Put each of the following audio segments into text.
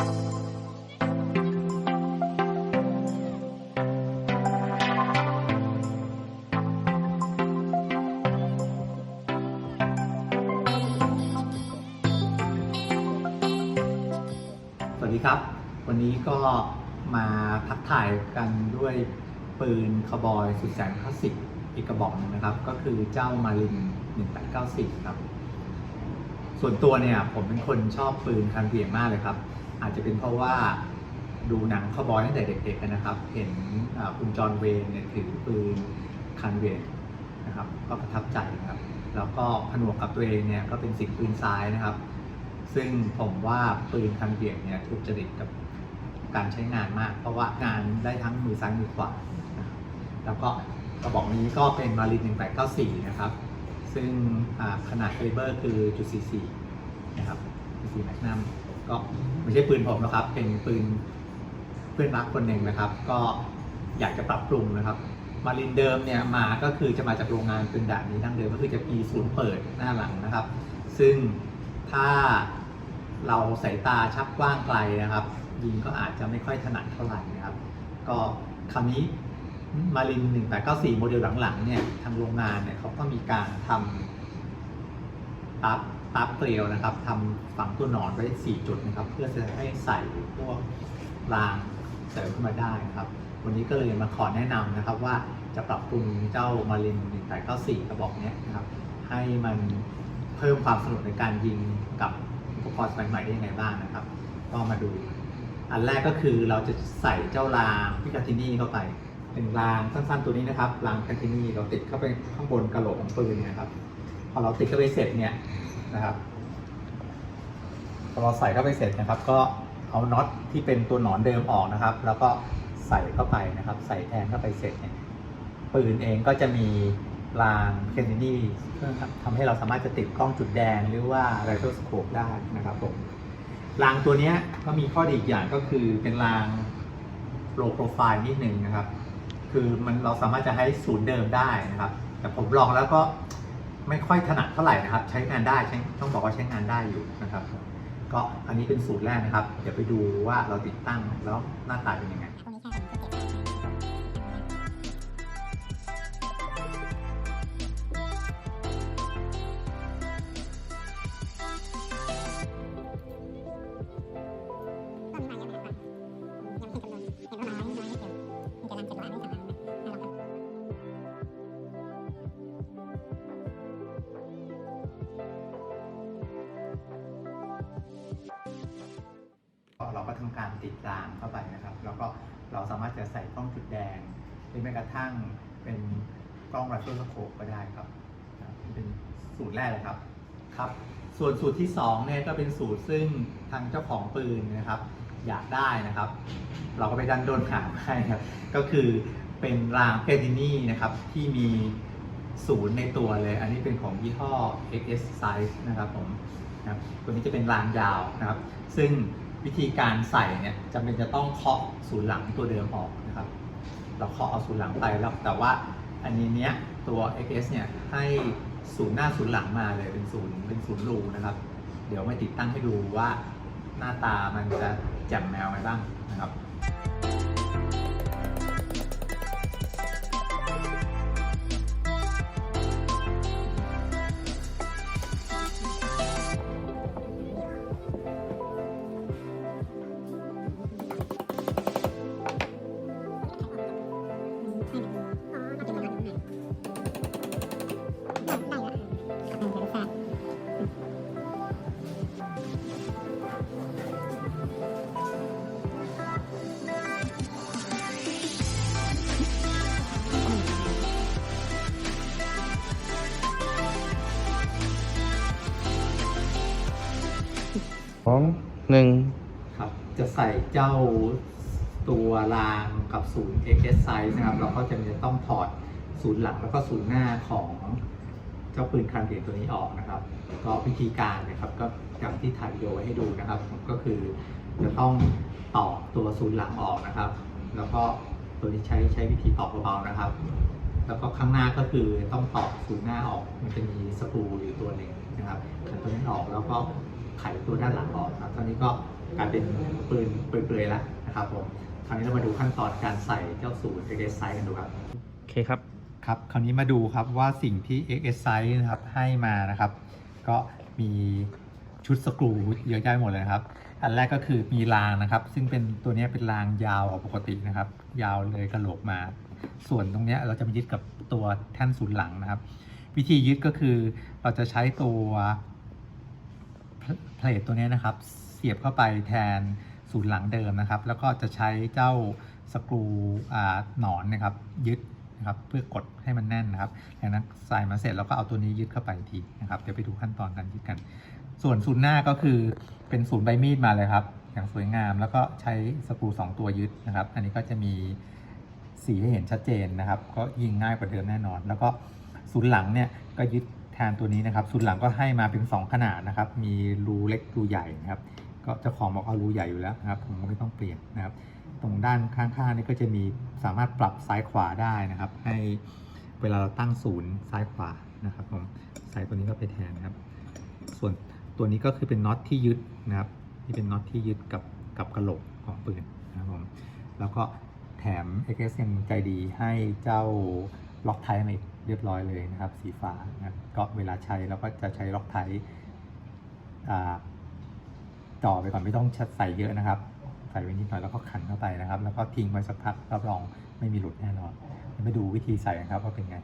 สวัสดีครับ วันนี้ก็มาทักทายกันด้วยปืนคาร์บอยสุดแสนคลาสสิกอีกกระบอกหนึงนะครับ ก็คือเจ้ามาริน 1894 ครับ ส่วนตัวเนี่ยผมเป็นคนชอบปืนคันเบียงมากเลยครับ อาจจะเป็นเพราะว่าดูหนังคาร์บอยตั้งแต่เด็กๆนะครับ เห็นคุณจอห์นเวนเนี่ยถือปืนคันเวียนะครับ ก็ประทับใจนะครับ แล้วก็ผนวกกับตัวเองเนี่ยก็เป็นสิ่งปืนซ้ายนะครับ ซึ่งผมว่าปืนคันเบี่ยงเนี่ยถูกจริตกับการใช้งานมาก เพราะว่างานได้ทั้งมือซ้ายมือขวาแล้วก็กระบอกนี้ก็เป็นมาริน1894 นะครับ ซึ่งขนาดคาลิเบอร์คือจุด44นะครับ44แมกนัม ก็ไม่ใช่ปืนผมหรอกครับ เป็นปืนเพื่อนรักคนหนึ่งนะครับ ก็อยากจะปรับปรุงนะครับ มารินเดิมเนี่ยมาก็คือจะมาจากโรงงานปืนแบบนี้ดั้งเดิมก็คือจะมีศูนย์เปิดหน้าหลังนะครับ ซึ่งถ้าเราสายตาชักกว้างไกลนะครับ ยิงก็อาจจะไม่ค่อยถนัดเท่าไหร่นะครับ ก็คราวนี้มาริน 1894 โมเดลหลังๆเนี่ยทางโรงงานเนี่ยเขาก็มีการทำ ตับตับเกลียวนะครับทำฝังตัวหนอนไว้ 4 จุดนะครับ เพื่อจะให้ใส่พวกรางเสริมขึ้นมาได้นะครับ วันนี้ก็เลยมาขอแนะนำนะครับว่าจะปรับปรุงเจ้ามาริน1894กระบอกนี้นะครับ ให้มันเพิ่มความสนุกในการยิงกับอุปกรณ์สมัยใหม่ได้ยังไงบ้างนะครับ ก็มาดู อันแรกก็คือเราจะใส่เจ้ารางพิกาตินี่เข้าไปเป็นรางสั้นๆตัวนี้นะครับรางพิกาตินี่เราติดเข้าไปข้างบนกระโหลกของปืนนะครับ พอเราติดเข้าไปเสร็จเนี่ยนะครับพอเราใส่เข้าไปเสร็จนะครับ ก็เอาน็อตที่เป็นตัวหนอนเดิมออกนะครับ แล้วก็ใส่เข้าไปนะครับ ใส่แทนเข้าไปเสร็จเนี่ยปืนเองก็จะมีรางเคนนี่เพื่อทำให้เราสามารถจะติดกล้องจุดแดงหรือว่าไรโ o สโคปได้นะครับผมรางตัวเนี้ยก็มีข้อดีอีกอย่างก็คือเป็นรางโลโปรไฟล์นิดหนึ่งนะครับ คือมันเราสามารถจะให้ศูนย์เดิมได้นะครับ แต่ผมลองแล้วก็ ไม่ค่อยถนัดเท่าไหร่นะครับ ใช้งานได้ใช้ต้องบอกว่าใช้งานได้อยู่นะครับ ก็อันนี้เป็นสูตรแรกนะครับ เดี๋ยวไปดูว่าเราติดตั้งแล้วหน้าตาเป็นยังไง ติดรางเข้าไปนะครับ แล้วก็เราสามารถจะใส่กล้องจุดแดง หรือแม้กระทั่งเป็นกล้องไรเฟิลสโคปก็ได้ครับนะครับนี่เป็นสูตรแรกเลยครับครับ ส่วนสูตรที่2เนี่ยก็เป็นสูตรซึ่งทางเจ้าของปืนนะครับ อยากได้นะครับ เราก็ไปดันโดนหาให้ครับก็คือเป็นรางเพดินี่นะครับที่มีศูนย์ในตัวเลย อันนี้เป็นของยี่ห้อ XS Size นะครับผมนะครับตัวนี้จะเป็นรางยาวนะครับ ซึ่ง วิธีการใส่เนี่ยจำเป็นจะต้องเคาะศูนย์หลังตัวเดิมออกนะครับ เราเคาะเอาศูนย์หลังไปแล้วแต่ว่าอันนี้เนี้ยตัว XS เนี่ยให้ศูนย์หน้าศูนย์หลังมาเลยเป็นศูนย์เป็นศูนย์รูนะครับ เดี๋ยวมาติดตั้งให้ดูว่าหน้าตามันจะแจ่มแมวไหมบ้างนะครับ องหนึ่งครับ จะใส่เจ้าตัวรางกับศูนย์ XS size นะครับ เราก็จะมีต้องถอดศูนย์หลังแล้วก็ศูนย์หน้าของเจ้าปืนครันเดียตัวนี้ออกนะครับ ก็วิธีการนะครับก็อย่างที่ถ่ายวิดีโอไว้ให้ดูนะครับ ก็คือจะต้องตอกตัวศูนย์หลังออกนะครับ แล้วก็ตัวนี้ใช้ใช้วิธีตอกเบาๆนะครับ แล้วก็ข้างหน้าก็คือต้องตอกศูนย์หน้าออก มันจะมีสกรูอยู่ตัวหนึ่งนะครับขันตัวนี้ออกแล้วก็ ไขตัวด้านหลังออกนะครับตอนนี้ก็กลายเป็นปืนเปลือยๆแล้วนะครับผมคราวนี้เรามาดูขั้นตอนการใส่เจ้าศูนย์ XS Size กันดูครับโอเคครับครับคราวนี้มาดูครับว่าสิ่งที่ XS Size นะครับให้มานะครับ ก็มีชุดสกรูเยอะแยะหมดเลยนะครับ อันแรกก็คือมีรางนะครับ ซึ่งเป็นตัวเนี้ยเป็นรางยาวกว่าปกตินะครับ ยาวเลยกระโหลกมา ส่วนตรงเนี้ยเราจะมายึดกับตัวแท่นศูนย์หลังนะครับ วิธียึดก็คือเราจะใช้ตัว เพลทตัวนี้นะครับ เสียบเข้าไปแทนศูนย์หลังเดิมนะครับ แล้วก็จะใช้เจ้าสกรูอ่าหนอนนะครับ ยึดนะครับเพื่อกดให้มันแน่นนะครับจากนั้นใส่มาเสร็จแล้วก็เอาตัวนี้ยึดเข้าไปอีกทีนะครับเดี๋ยวไปดูขั้นตอนการยึดกัน ส่วนศูนย์หน้าก็คือเป็นศูนย์ใบมีดมาเลยครับ อย่างสวยงามแล้วก็ใช้สกรูสองตัวยึดนะครับ อันนี้ก็จะมีสีให้เห็นชัดเจนนะครับ ก็ยิงง่ายกว่าเดิมแน่นอน แล้วก็ศูนย์หลังเนี่ยก็ยึด แทนตัวนี้นะครับศูนหลังก็ให้มาเป็น2ขนาดนะครับ มีรูเล็กรูใหญ่นะครับ ก็เจ้าของบอกเอารูใหญ่อยู่แล้วนะครับ ผมไม่ต้องเปลี่ยนนะครับ ตรงด้านข้างๆนี่ก็จะมีสามารถปรับซ้ายขวาได้นะครับ ให้เวลาเราตั้งศูนย์ซ้ายขวานะครับ ผมใส่ตัวนี้ก็ไปแทนนะครับ ส่วนตัวนี้ก็คือเป็นน็อตที่ยึดนะครับที่เป็นน็อตที่ยึดกับกับกระโหลกของปืนนะครับผมแล้วก็แถม XS ยังใจดีให้เจ้าล็อกไทมาอีก เรียบร้อยเลยนะครับ สีฟ้านะก็เวลาใช้เราก็จะใช้ล็อกไทอ่าจ่อไปก่อนไม่ต้องใส่เยอะนะครับ ใส่ไว้นิดหน่อยแล้วก็ขันเข้าไปนะครับ แล้วก็ทิ้งไว้สักพักรับรองไม่มีหลุดแน่นอนมาดูวิธีใส่นะครับว่าเป็นไง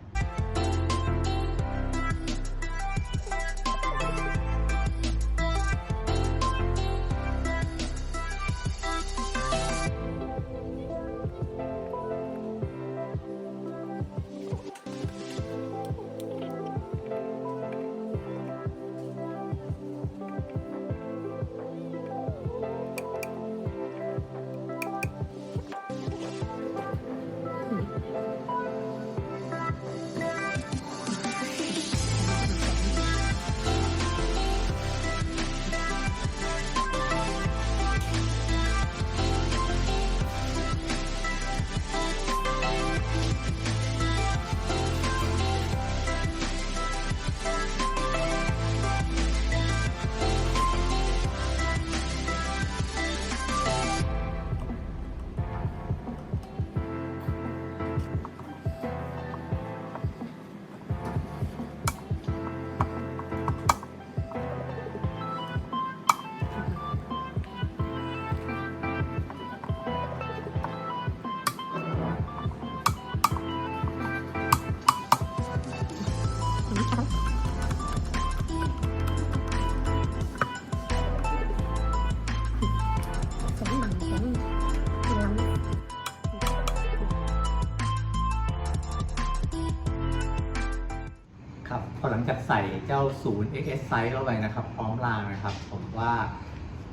ลังจากใส่เจ้าศูนย์ XS Size เข้าไปนะครับ พร้อมรางนะครับ ผมว่า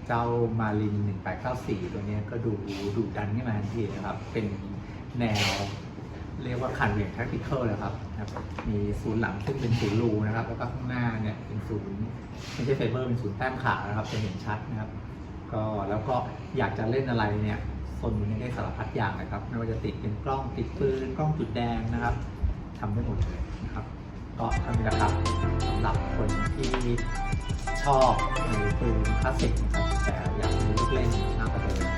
เจ้ามาริน 1894 ตัวนี้ก็ดูดูดันขึ้นมาทันทีนะครับ เป็นแนวเรียกว่าคันเหวี่ยงแท็กติคอลเลยครับนะครับ มีศูนย์หลังซึ่งเป็นศูนย์รูนะครับ แล้วก็ข้างหน้าเนี่ยเป็นศูนย์ไม่ใช่ไฟเบอร์เป็นศูนย์แต้มขานะครับ จะเห็นชัดนะครับ ก็แล้วก็อยากจะเล่นอะไรเนี่ยโซนนี้ได้สารพัดอย่างเลยครับ ไม่ว่าจะติดเป็นกล้องติดปืนกล้องจุดแดงนะครับทำได้หมดเลยนะครับ ก็ทำานี้นะครับสำหรับคนที่ชอบในปืนคลาสสิกนะครับแต่อยากมีลูกเล่นมากกว่าเดิม